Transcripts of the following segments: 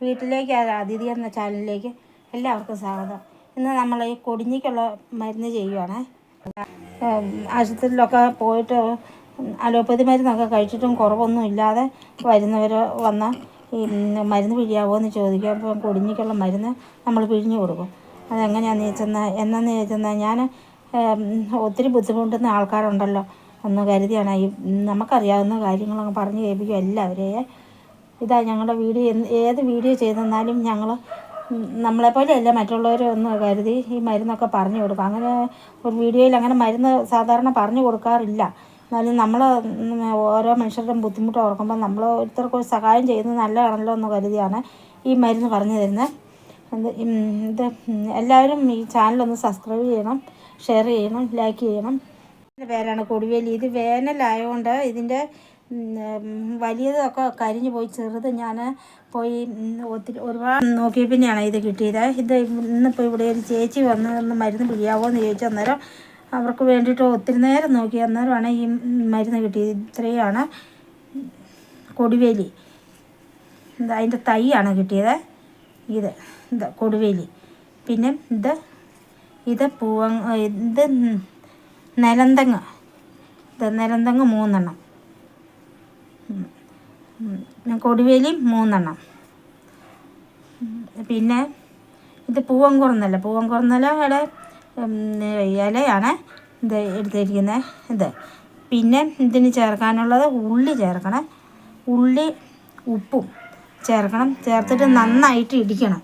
വീട്ടിലേക്ക് അതിഥി എന്ന ചാനലിലേക്ക് എല്ലാവർക്കും സ്വാഗതം. ഇന്ന് നമ്മൾ ഈ കൊടിഞ്ഞിക്കുള്ള മരുന്ന് ചെയ്യുവാണ്. ആശുപത്രിയിലൊക്കെ പോയിട്ട് അലോപ്പതി മരുന്നൊക്കെ കഴിച്ചിട്ടും കുറവൊന്നും ഇല്ലാതെ വരുന്നവർ വന്ന ഈ മരുന്ന് പിഴിയാവോ എന്ന് ചോദിക്കും. അപ്പം കൊടിഞ്ഞിക്കുള്ള മരുന്ന് നമ്മൾ പിഴിഞ്ഞു കൊടുക്കും. അതെങ്ങനെയാണെന്ന് ചോദിച്ചെന്നാൽ എന്നാന്ന് ചോദിച്ചെന്നാൽ ഞാൻ ഒത്തിരി ബുദ്ധിമുട്ടുന്ന ആൾക്കാരുണ്ടല്ലോ ഒന്ന് കരുതിയാണ് ഈ നമുക്കറിയാവുന്ന കാര്യങ്ങളൊക്കെ പറഞ്ഞു കേൾപ്പിക്കും എല്ലാവരെയും. ഇതാ ഞങ്ങളുടെ വീഡിയോ ഏത് വീഡിയോ ചെയ്തെന്നാലും ഞങ്ങൾ നമ്മളെപ്പോലെയല്ല മറ്റുള്ളവർ ഒന്ന് കരുതി ഈ മരുന്നൊക്കെ പറഞ്ഞു കൊടുക്കും. അങ്ങനെ ഒരു വീഡിയോയിൽ അങ്ങനെ മരുന്ന് സാധാരണ പറഞ്ഞു കൊടുക്കാറില്ല. എന്നാലും നമ്മൾ ഓരോ മനുഷ്യരുടെയും ബുദ്ധിമുട്ട് ഓർക്കുമ്പോൾ നമ്മൾ ഓരോരുത്തർക്ക് ഒരു സഹായം ചെയ്യുന്നത് നല്ലതാണല്ലോ എന്ന് കരുതിയാണ് ഈ മരുന്ന് പറഞ്ഞു തരുന്നത് ഇത് എല്ലാവരും ഈ ചാനലൊന്ന് സബ്സ്ക്രൈബ് ചെയ്യണം ഷെയർ ചെയ്യണം ലൈക്ക് ചെയ്യണം. പേരാണ് കൊടുവേലി. ഇത് വേനലായതുകൊണ്ട് ഇതിന്റെ വലിയതൊക്കെ കരിഞ്ഞു പോയി. ചെറുത് ഞാൻ പോയി ഒത്തിരി ഒരുപാട് നോക്കിയ പിന്നെയാണ് ഇത് കിട്ടിയത്. ഇത് ഇന്നിപ്പോൾ ഇവിടെ ഒരു ചേച്ചി വന്ന് ഒന്ന് മരുന്ന് പിടിയാവോ എന്ന് ചോദിച്ചു. അന്നേരം അവർക്ക് വേണ്ടിയിട്ട് ഒത്തിരി നേരം നോക്കി. അന്നേരമാണ് ഈ മരുന്ന് കിട്ടിയത്. ഇത്രയാണ് കൊടിവേലി. അതിന്റെ തൈയാണ് കിട്ടിയത്. ഇത് ഇത് കൊടുവേലി. പിന്നെ ഇത് ഇത് പൂവ ഇത് നിലന്തങ്ങ്. ഇത് നിലന്തങ്ങ് മൂന്നെണ്ണം. കൊടുവേലി മൂന്നെണ്ണം. പിന്നെ ഇത് പൂവൻകുറന്നല പൂവൻകുറന്നലയുടെ ഇലയാണ് ഇത് എടുത്തിരിക്കുന്നത് ഇത് പിന്നെ ഇതിന് ചേർക്കാനുള്ളത് ഉള്ളി ചേർക്കണം. ഉള്ളി ഉപ്പും ചേർക്കണം. ചേർത്തിട്ട് നന്നായിട്ട് ഇടിക്കണം.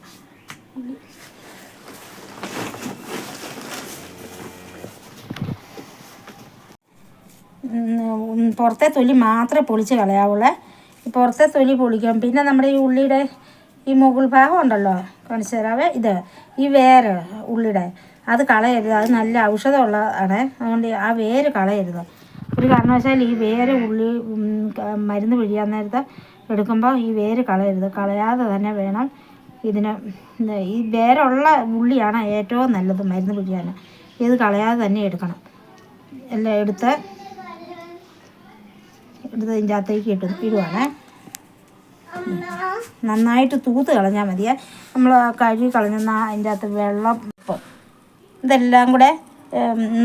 പുറത്തെ തൊലി മാത്രമേ പൊളിച്ച് കളയാവുള്ളൂ. പുറത്തെ തൊലി പൊളിക്കാം പിന്നെ നമ്മുടെ ഈ ഉള്ളിയുടെ ഈ മുകൾ ഭാഗം ഉണ്ടല്ലോ കാണിച്ചു ഇത് ഈ വേര് ഉള്ളിയുടെ. അത് കളയരുത്. അത് നല്ല ഔഷധമുള്ളതാണ്. അതുകൊണ്ട് ആ വേര് കളയരുത്. ഒരു കാരണവശാൽ ഈ വേര് ഉള്ളി മരുന്ന് പിഴിയാൻ നേരത്തെ എടുക്കുമ്പോൾ ഈ വേര് കളയരുത്. കളയാതെ തന്നെ വേണം ഇതിന് ഈ വേരുള്ള ഉള്ളിയാണ് ഏറ്റവും നല്ലത് മരുന്ന് പിഴിയാൻ. ഇത് കളയാതെ തന്നെ എടുക്കണം. എല്ലാം എടുത്ത് എടുത്ത് ഇതിന്റെ അകത്തേക്ക് ഇട്ട് ഇടുവാണേ. നന്നായിട്ട് തൂത്ത് കളഞ്ഞാൽ മതിയേ. നമ്മൾ കഴുകി കളഞ്ഞ അതിന്റെ അകത്ത് വെള്ളം ഇതെല്ലാം കൂടെ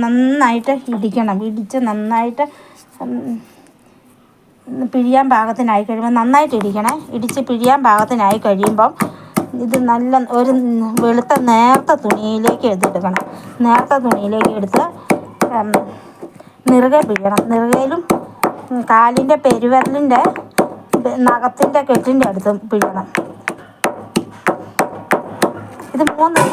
നന്നായിട്ട് ഇടിക്കണം. ഇടിച്ച് നന്നായിട്ട് പിഴിയാൻ പാകത്തിനായി കഴിയുമ്പോൾ നന്നായിട്ട് ഇടിക്കണേ. ഇടിച്ച് പിഴിയാൻ പാകത്തിനായി കഴിയുമ്പം ഇത് നല്ല ഒരു വെളുത്ത നേർത്ത തുണിയിലേക്ക് എടുത്തെടുക്കണം. നേർത്ത തുണിയിലേക്ക് എടുത്ത് നിറുകെ പിഴിയണം. നിറുകയിലും കാലിന്റെ പെരുവിരലിന്റെ നഖത്തിന്റെ കെട്ടിന്റെ അടുത്ത് പിഴണം ഇത് മൂന്ന്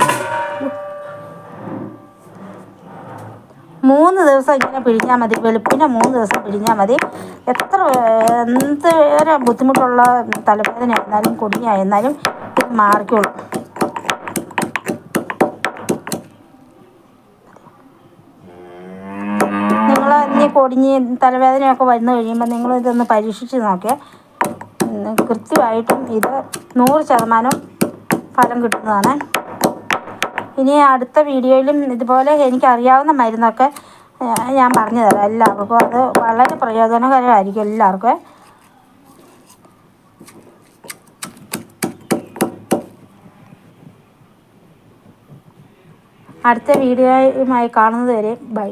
മൂന്ന് ദിവസം ഇങ്ങനെ പിഴിഞ്ഞാൽ മതി വെളുപ്പിനെ മൂന്ന് ദിവസം പിഴിഞ്ഞാൽ മതി. എത്ര എന്ത് വേറെ ബുദ്ധിമുട്ടുള്ള തലവേദന ആയിരുന്നാലും കൊടിയായിരുന്നാലും ഇത് മാറിക്കോളും. ഇനി തലവേദനയൊക്കെ വന്നു കഴിയുമ്പോൾ നിങ്ങൾ ഇതൊന്ന് പരീക്ഷിച്ച് നോക്കിയാൽ കൃത്യമായിട്ടും ഇത് നൂറ് ശതമാനം ഫലം കിട്ടുന്നതാണ്. ഇനി അടുത്ത വീഡിയോയിലും ഇതുപോലെ എനിക്കറിയാവുന്ന മരുന്നൊക്കെ ഞാൻ പറഞ്ഞു തരാം എല്ലാവർക്കും. അത് വളരെ പ്രയോജനകരമായിരിക്കും എല്ലാവർക്കും. അടുത്ത വീഡിയോയുമായി കാണുന്നത് വരെ ബൈ.